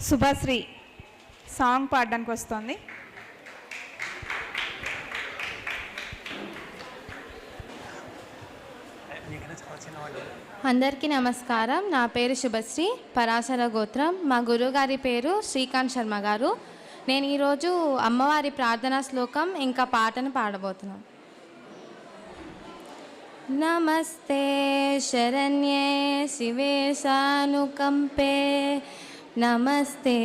Subhashree song పాడడానికి వస్తుంది. అందరికీ నమస్కారం. నా పేరు శుభశ్రీ పరాశర గోత్రం. మా గురుగారి పేరు శ్రీకాంత్ శర్మ గారు. నేను ఈరోజు అమ్మవారి ప్రార్థనా శ్లోకం ఇంకా పాటను పాడబోతున్నాను నమస్తే శరణ్యే శివే సానుకంపే. नमस्ते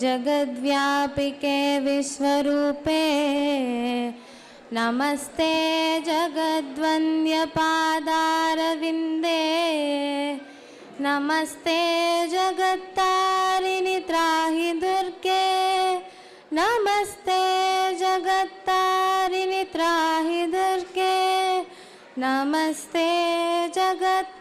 जगद्व्यापिके विश्वरूपे। नमस्ते जगद्वन्द्यपादारविन्दे। नमस्ते जगत्तारिणि त्राहि दुर्गे। नमस्ते जगत्तारिणि त्राहि दुर्गे। नमस्ते जगत्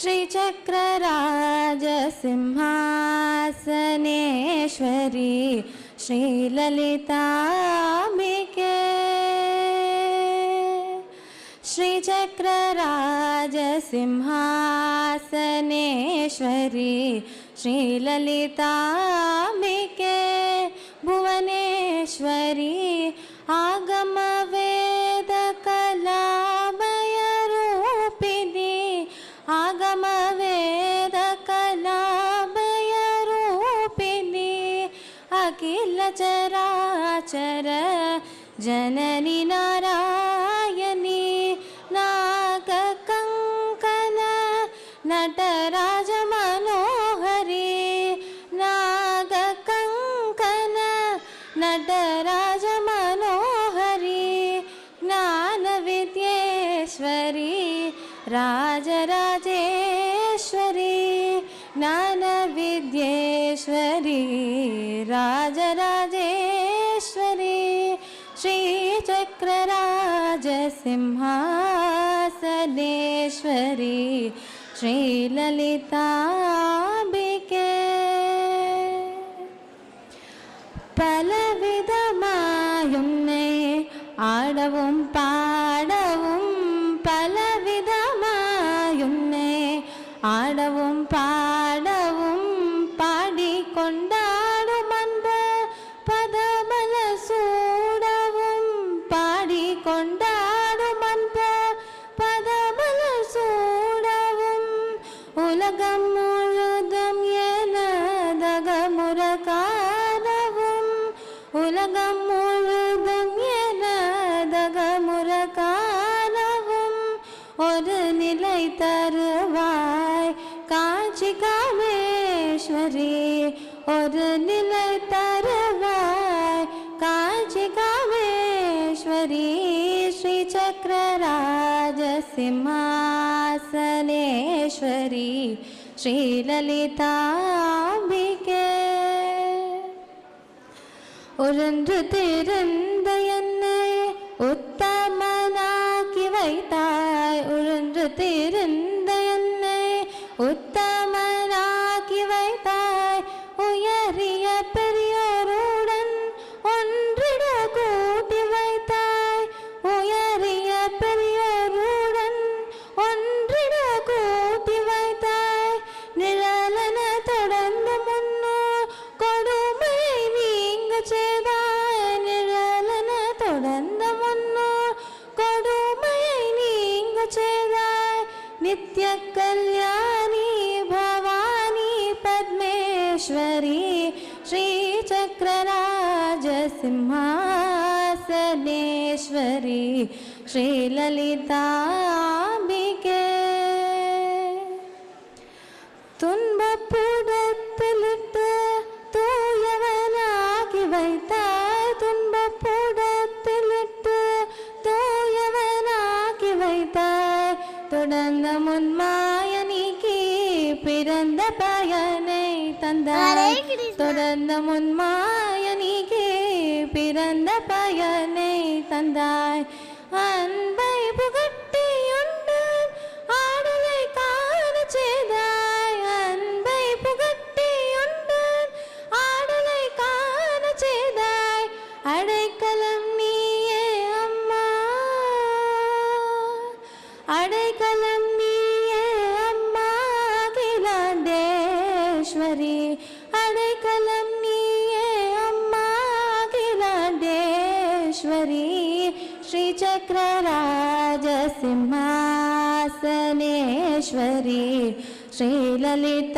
श्रीचक्रराजसिंहासनेश्वरी श्रीललिताम्बिके। श्रीचक्रराजसिंहासनेश्वरी श्रीललिताम्बिके। भुवनेश्वरी अखिलचराचर जननि नारायणी नागकङ्कन नटराजमनोहरी नागकङ्कन नटराजमनोहरी ज्ञानविद्येश्वरी राजराजेश्वरी ेश्वरी राजराजेश्वरी श्रीचक्रराजसिंहासनेश्वरी श्रीललिताम्बिके। पलविधमायुम्ने आडवं पा உலகம் முழுதும் எனதகமுற காணவும் உலகம் முழுதும் எனதகமுற காணவும் ஒரு நிலை தருவாய் காட்சி காமேஸ்வரி. ஒரு நிலை தருவாய் காஞ்சி காமேஸ்வரி. ஸ்ரீ सिंहासनेश्वरी श्रीललिताम्बिके। உழன்று திருந்த என்னை உத்தமனாக்கி வைத்தாய் உழன்று திருந்த नित्य कल्याणी भवानी पद्मेश्वरी श्री चक्रराज सिंहासनेश्वरी श्री ललिता श्रीललिताम्बिके। तुन பிறந்த பயனை தந்தாய் தொடர்ந்த முன்மாயனிக்கு பிறந்த பயனை தந்தாய். அன்பை புகட்டியுண்டு ஆடலை காண செய்தாய். அன்பை புகட்டியுண்டு ஆடலை காண செய்தாய். அடைக்கலம் நீயே அம்மா. அடை అఖిలాండేశ్వరి శ్రీచక్రరాజసింహాసనేశ్వరి శ్రీలలితాంబికే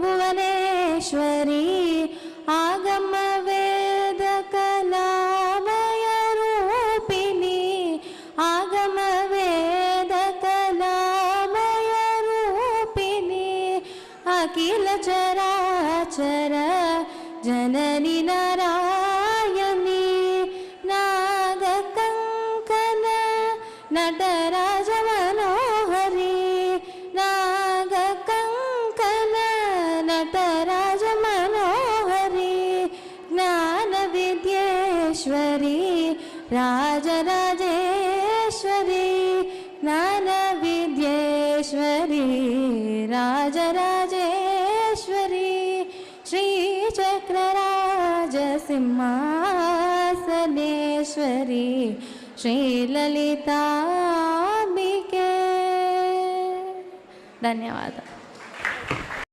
భువనేశ్వరి ఆగమ వేద కళామయ రూపిణి नटराज नागकङ्कन नागकङ्कणनटराज मनोहरि ज्ञानविद्येश्वरि राजराजेश्वरी ज्ञानविद्येश्वरि राजराजेश्वरी श्रीचक्रराजसिंहासनेश्वरी శ్రీలలితాంబికే. ధన్యవాదాలు.